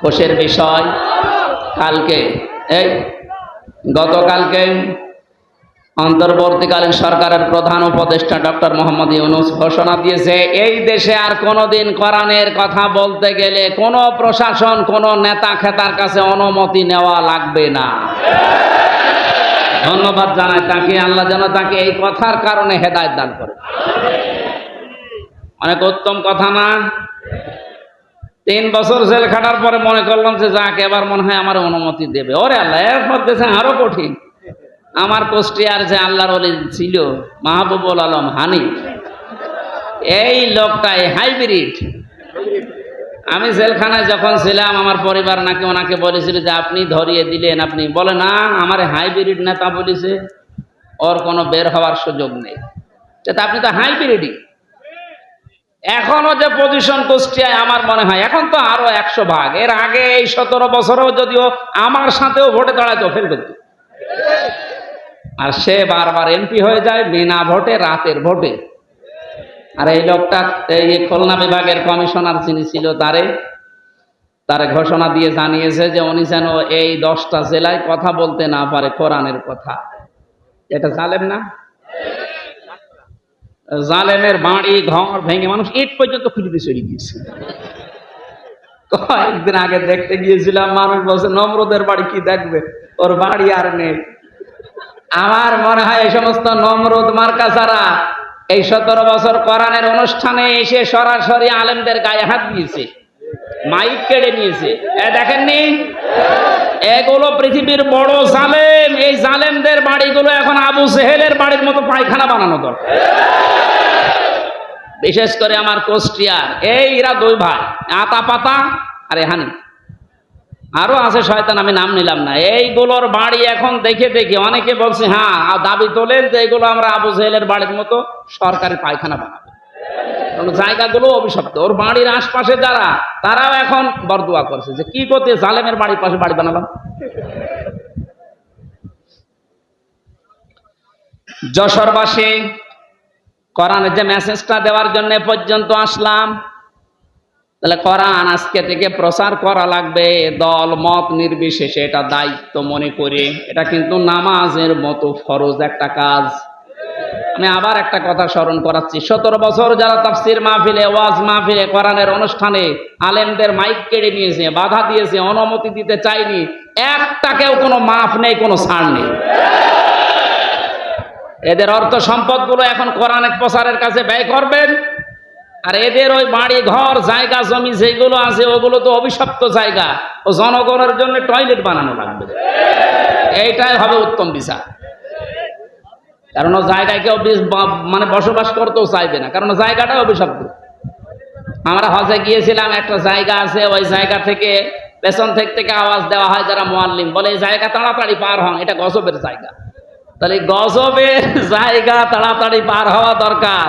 খুশির বিষয়। কালকে, এই গতকালকে অন্তর্বর্তীকালীন সরকারের প্রধান উপদেষ্টা ডক্টর মোহাম্মদ ইউনুস ঘোষণা দিয়েছে, এই দেশে আর কোনোদিন কোরআনের কথা বলতে গেলে কোনো প্রশাসন, কোনো নেতা খেতার কাছে অনুমতি নেওয়া লাগবে না। ধন্যবাদ জানাই, তাকে আল্লাহ যেন তাকে এই কথার কারণে হেদায়ত দান করে। অনেক উত্তম কথা না? তিন বছর জেল খাটার পরে মনে করলাম যে যাকে এবার মনে হয় আমার অনুমতি দেবে। ওরে আল্লাহ এরপর দেশে আরও কঠিন। আমার কোষ্টিয়ার যে আল্লাহর অলি ছিল, মাহবুবুল আলম হানি, এই লোকটাই হাইব্রিড। আমি জেলখানায় যখন ছিলাম, আমার পরিবার নাকি ওনাকে বলেছিল যে আপনি ধরিয়ে দিলেন, আপনি বলে, না, আমার হাইব্রিড নেতা বলেছে, ওর কোনো বের হওয়ার সুযোগ নেই। তা আপনি তো হাইব্রিডই। এখনও যে পজিশন কুষ্টিয়ায় আমার মনে হয়, এখন তো আরও একশো ভাগ। এর আগে এই সতেরো বছরেও যদিও আমার সাথেও ভোটে দাঁড়ায় তো ফেল করতো। আর সে বারবার এমপি হয়ে যায়, বিনা ভোটে, রাতের ভোটে। আর এই লোকটা, এই খুলনা বিভাগের কমিশনার যিনি ছিল তারে তারে ঘোষণা দিয়ে জানিয়েছে যে উনি যেন এই দশটা জেলায় কথা বলতে না পারে কোরআনের কথা। এটা জালেম না? জালেমের বাড়ি, ঘর ভেঙে মানুষ ইট পর্যন্ত খুলিতে চলে গিয়েছে। কয়েকদিন আগে দেখতে গিয়েছিলাম, মানুষ বলছে, নম্রদের বাড়ি কি দেখবে? ওর বাড়ি আর নেই। আমার মনে হয় এই সমস্ত নমরুদ মার্কা ছাড়া এই সতেরো বছর কোরআনের অনুষ্ঠানে এসে সরাসরি আলেমদের গায়ে হাত দিয়েছে, মাইক কেড়ে নিয়েছে। এ দেখেননি? এগুলো পৃথিবীর বড় জালেম, এই জালেমদের বাড়িগুলো এখন আবু সেহেলের বাড়ির মতো পায়খানা বানানো দরকার। বিশেষ করে আমার কোষ্টিয়ার। এই এরা দুই ভাই, আতা পাতা আর এহানি। আরও আছে শয়তান, আমি নাম নিলাম না। এইগুলোর বাড়ি এখন দেখে দেখে অনেকে বলছে হ্যাঁ দাবি তোলেন যে এগুলো আমরা আবু জেলের বাড়ির মতো সরকারি পায়খানা বানাবো। জায়গাগুলো অভিশপ্ত। ওর বাড়ির আশপাশে যারা, তারাও এখন বরদুয়া করছে যে, কি করতে, জালেমের বাড়ির পাশে বাড়ি বানালাম? যশোরবাসী কোরআনের যে মেসেজটা দেওয়ার জন্য পর্যন্ত আসলাম। তাহলে কোরআন আজকে থেকে প্রচার করা লাগবে, দল, মত নির্বিশেষে, এটা দায়িত্ব মনে করে। এটা কিন্তু নামাজের মতো ফরজ একটা কাজ। আমি আবার একটা কথা স্মরণ করাচ্ছি। সতেরো বছর যারা তাফসির মাহফিলে, ওয়াজ মাহফিলে, কোরআনের অনুষ্ঠানে আলেমদের মাইক কেড়ে নিয়েছে, বাধা দিয়েছে, অনুমতি দিতে চাইনি একটাকেও কোনো মাফ নেই, কোনো ছাড় নেই। এদের অর্থ সম্পদগুলো এখন কোরআনের প্রচারের কাছে ব্যয় করবেন। আর এদের ওই বাড়ি, ঘর, জায়গা, জমি যেগুলো আছে, ওগুলো তো অভিশপ্ত জায়গা। ও জনগণের জন্য টয়লেট বানানো লাগবে। এইটাই হবে উত্তম বিচার। কারণ ও জায়গায় কেউ মানে বসবাস করতেও চাইবে না। কারণ জায়গাটা অভিশপ্ত। আমরা হজে গিয়েছিলাম, একটা জায়গা আছে, ওই জায়গা থেকে পেছন থেকে থেকে আওয়াজ দেওয়া হয় যারা মোয়াল্লিম। বলে, এই জায়গা তাড়াতাড়ি পার হন, এটা গজবের জায়গা। তাহলে গজবের জায়গা তাড়াতাড়ি পার হওয়া দরকার।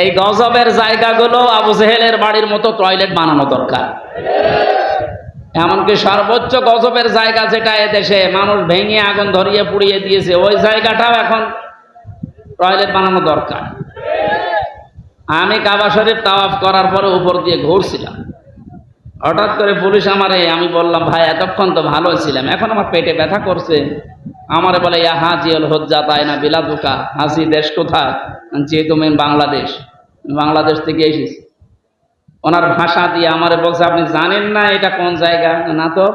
এই গজবের জায়গাগুলো আবু জেহেলের বাড়ির মতো টয়লেট বানানো দরকার। এমনকি সর্বোচ্চ গজবের জায়গা যেটা এদেশে মানুষ ভেঙে আগুন ধরিয়ে পুড়িয়ে দিয়েছে, ওই জায়গাটাও এখন টয়লেট বানানো দরকার। আমি কাবা শরীফ তাওয়াফ করার পরে উপর দিয়ে ঘুরছিলাম। হঠাৎ করে পুলিশ আমারে, আমি বললাম, ভাই, এতক্ষণ তো ভালো ছিলাম, এখন আমার পেটে ব্যথা করছে। আমারে বলে, ইয়া হাজিউল হজ্জা, তাই না বিলাদুকা হাসি দেশ কোথায়? যে তুমি বাংলাদেশ। বাংলাদেশ থেকে এসেছি। ওনার ভাষা দিয়ে আমারে বলছে, আপনি জানেন না এটা কোন জায়গা? না তো।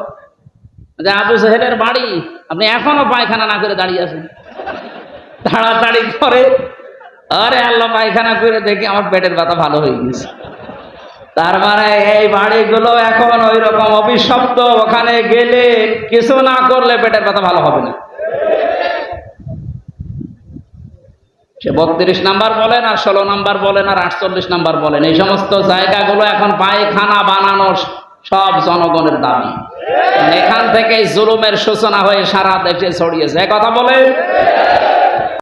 আবু সাহেবের বাড়ি। আপনি এখনও পায়খানা না করে দাঁড়িয়ে আছেন। তাড়াতাড়ি করে। আরে আল্লাহ, পায়খানা করে দেখি আমার পেটের ব্যথা ভালো হয়ে গেছে তার মানে এই বাড়িগুলো এখন ওই রকম অভিশপ্ত। ওখানে গেলে কিছু না করলে পেটের ব্যথা ভালো হবে না। সে বত্রিশ নাম্বার বলেন আর ষোলো নাম্বার বলেন আর আটচল্লিশ নাম্বার বলেন। এই সমস্ত জায়গাগুলো এখন পায়খানা বানানোর সব জনগণের দাবি। এখান থেকে জুলুমের সূচনা হয়ে সারা দেশে ছড়িয়েছে। কথা বলে